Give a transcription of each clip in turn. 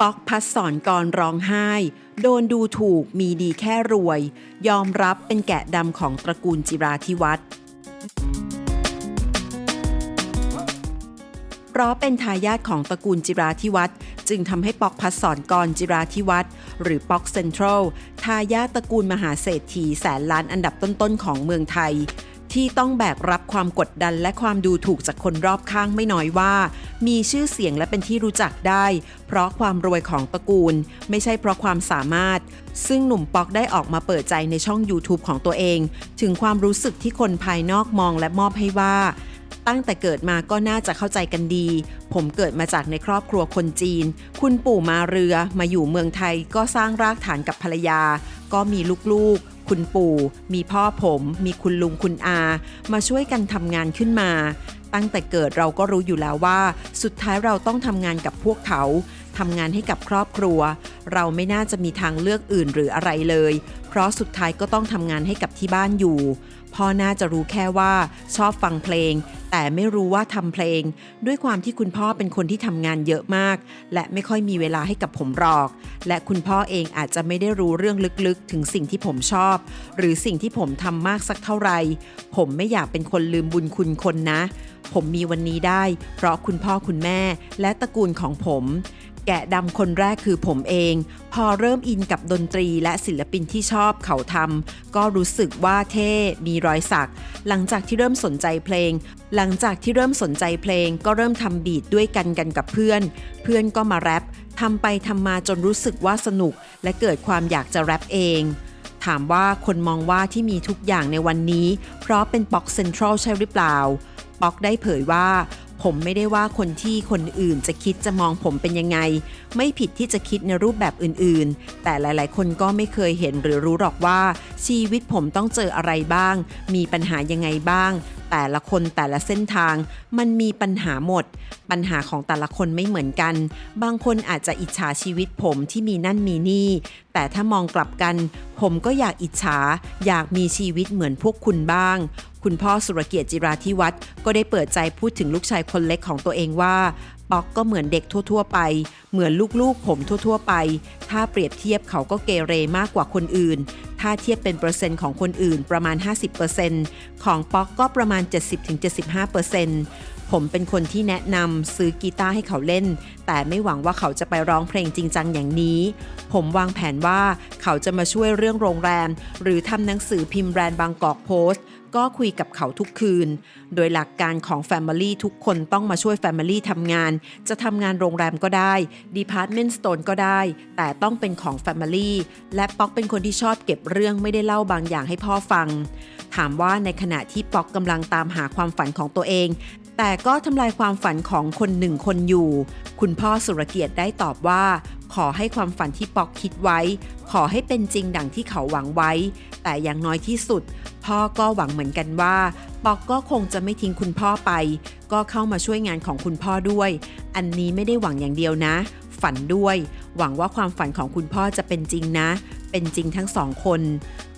ป๊อกพัดสอนกรร้องไห้ โดนดูถูกมีดีแค่รวย ยอมรับเป็นแกะดำของตระกูลจิราธิวัฒน์เพราะเป็นทายาทของตระกูลจิราธิวัฒน์จึงทำให้ปอกพัดสอนกรจิราธิวัฒน์หรือปอกเซ็นทรัลทายาทตระกูลมหาเศรษฐีแสนล้านอันดับต้นๆของเมืองไทย ที่ต้องแบกรับความกดดันและความดูถูกจากคนรอบข้างไม่น้อยว่า มีชื่อเสียงและเป็นที่รู้จักได้ เพราะความรวยของตระกูล ไม่ใช่เพราะความสามารถ ซึ่งหนุ่มป๊อกได้ออกมาเปิดใจในช่อง YouTube ของตัวเอง ถึงความรู้สึกที่คนภายนอกมองและมอบให้ว่า ตั้งแต่เกิดมาก็น่าจะเข้าใจกันดี ผมเกิดมาจากในครอบครัวคนจีน คุณปู่มาเรือมาอยู่เมืองไทยก็สร้างรากฐานกับภรรยา ก็มีลูกๆคุณปู่ มีพ่อผม มีคุณลุงคุณอา มาช่วยกันทำงานขึ้นมา ตั้งแต่เกิดเราก็รู้อยู่แล้วว่า สุดท้ายเราต้องทำงานกับพวกเขาทำงานให้กับครอบครัว เราไม่น่าจะมีทางเลือกอื่นหรืออะไรเลย เพราะสุดท้ายก็ต้องทำงานให้กับที่บ้านอยู่พ่อน่าจะรู้แค่ว่าชอบฟังเพลง แต่ไม่รู้ว่าทำเพลง ด้วยความที่คุณพ่อเป็นคนที่ทำงานเยอะมาก และไม่ค่อยมีเวลาให้กับผมหรอก และคุณพ่อเองอาจจะไม่ได้รู้เรื่องลึกๆ ถึงสิ่งที่ผมชอบ หรือสิ่งที่ผมทำมากสักเท่าไหร่ผมไม่อยากเป็นคนลืมบุญคุณคนนะ ผมมีวันนี้ได้ เพราะคุณพ่อคุณแม่ และตระกูลของผมแกะดำคนแรกคือผมเอง พอเริ่มอินกับดนตรีและศิลปินที่ชอบเขาทำก็รู้สึกว่าเท่ มีรอยสัก หลังจากที่เริ่มสนใจเพลง หลังจากที่เริ่มสนใจเพลงก็เริ่มทำบีทด้วยกันกันกับเพื่อน เพื่อนก็มาแรปทำไปทำมาจนรู้สึกว่าสนุก และเกิดความอยากจะแรปเอง ถามว่าคนมองว่าที่มีทุกอย่างในวันนี้ เพราะเป็นป๊อกเซ็นทรัลใช่หรือเปล่า ป๊อกได้เผยว่า ผมไม่ได้ว่าคนที่คนอื่นจะคิดจะมองผมเป็นยังไง ไม่ผิดที่จะคิดในรูปแบบอื่นๆ แต่หลายๆ คนก็ไม่เคยเห็นหรือรู้หรอกว่าชีวิตผมต้องเจออะไรบ้าง มีปัญหายังไงบ้าง แต่ละคนแต่ละเส้นทาง มันมีปัญหาหมด ปัญหาของแต่ละคนไม่เหมือนกัน บางคนอาจจะอิจฉาชีวิตผมที่มีนั่นมีนี่ แต่ถ้ามองกลับกัน ผมก็อยากอิจฉา อยากมีชีวิตเหมือนพวกคุณบ้าง คุณพ่อสุรเกียรติจิราธิวัฒน์ก็ได้เปิดใจพูดถึงลูกชายคนเล็กของตัวเองว่าป๊อกก็เหมือนเด็กทั่ว ๆ ไป เหมือนลูกๆ ผมทั่ว ๆ ไป ถ้าเปรียบเทียบเขาก็เกเรมากกว่าคนอื่น ถ้าเทียบเป็นเปอร์เซ็นต์ของคนอื่นประมาณ 50%ของป๊อกก็ประมาณ 70-75% ผมเป็นคนที่แนะนำซื้อกีตาร์ให้เขาเล่น แต่ไม่หวังว่าเขาจะไปร้องเพลงจริงจังอย่างนี้ ผมวางแผนว่าเขาจะมาช่วยเรื่องโรงแรม หรือทำหนังสือพิมพ์แบรนด์บางกอกโพสต์ ก็คุยกับเขาทุกคืน โดยหลักการของ Family ทุกคนต้องมาช่วย Family ทำงาน จะทำงานโรงแรมก็ได้ Department Store ก็ได้ แต่ต้องเป็นของ Family และป๊อกเป็นคนที่ชอบเก็บเรื่องไม่ได้เล่าบางอย่างให้พ่อฟัง ถามว่าในขณะที่ป๊อกกำลังตามหาความฝันของตัวเอง แต่ก็ทำลายความฝันของคนหนึ่งคนอยู่ คุณพ่อสุรเกียรติได้ตอบว่า ขอให้ความฝันที่ป๊อกคิดไว้ ขอให้เป็นจริงดังที่เขาหวังไว้ แต่อย่างน้อยที่สุด พ่อก็หวังเหมือนกันว่าป๊อกก็คงจะไม่ทิ้งคุณพ่อไป ก็เข้ามาช่วยงานของคุณพ่อด้วย อันนี้ไม่ได้หวังอย่างเดียวนะ ฝันด้วย หวังว่าความฝันของคุณพ่อจะเป็นจริงนะ เป็นจริงทั้งสองคน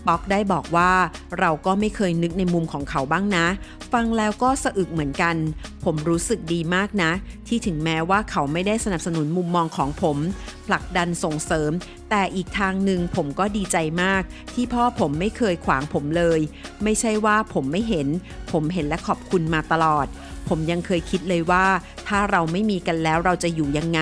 ป๊อกได้บอกว่า เราก็ไม่เคยนึกในมุมของเขาบ้างนะ ฟังแล้วก็สะอึกเหมือนกัน ผมรู้สึกดีมากนะ ที่ถึงแม้ว่าเขาไม่ได้สนับสนุนมุมมองของผม ผลักดันส่งเสริม แต่อีกทางหนึ่งผมก็ดีใจมาก ที่พ่อผมไม่เคยขวางผมเลย ไม่ใช่ว่าผมไม่เห็น ผมเห็นและขอบคุณมาตลอด ผมยังเคยคิดเลยว่า ถ้าเราไม่มีกันแล้วเราจะอยู่ยังไง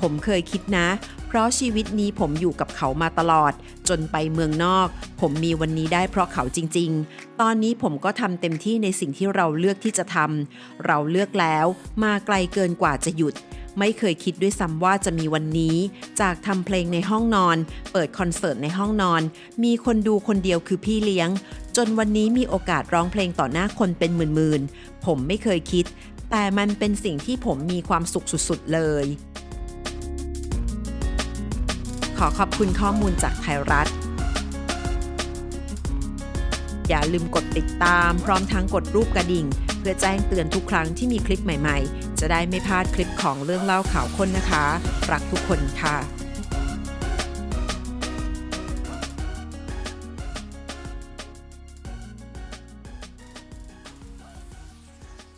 ผมเคยคิดนะ เพราะชีวิตนี้ผมอยู่กับเขามาตลอด จนไปเมืองนอก ผมมีวันนี้ได้เพราะเขาจริง ๆ ตอนนี้ผมก็ทำเต็มที่ในสิ่งที่เราเลือกที่จะทำเราเลือกแล้วมาไกลเกินกว่าจะหยุดไม่เคยคิดด้วยซ้ำว่าจะมีวันนี้ จากทำเพลงในห้องนอน เปิดคอนเสิร์ตในห้องนอน มีคนดูคนเดียวคือพี่เลี้ยง จนวันนี้มีโอกาสร้องเพลงต่อหน้าคนเป็นหมื่นๆ ผมไม่เคยคิด แต่มันเป็นสิ่งที่ผมมีความสุขสุดๆเลย ขอขอบคุณข้อมูลจากไทยรัฐ อย่าลืมกดติดตามพร้อมทั้งกดรูปกระดิ่ง เพื่อแจ้งเตือนทุกครั้งที่มีคลิปใหม่ๆ จะได้ไม่พลาดคลิปของเรื่องเล่าข่าวคนนะคะ รักทุกคนค่ะ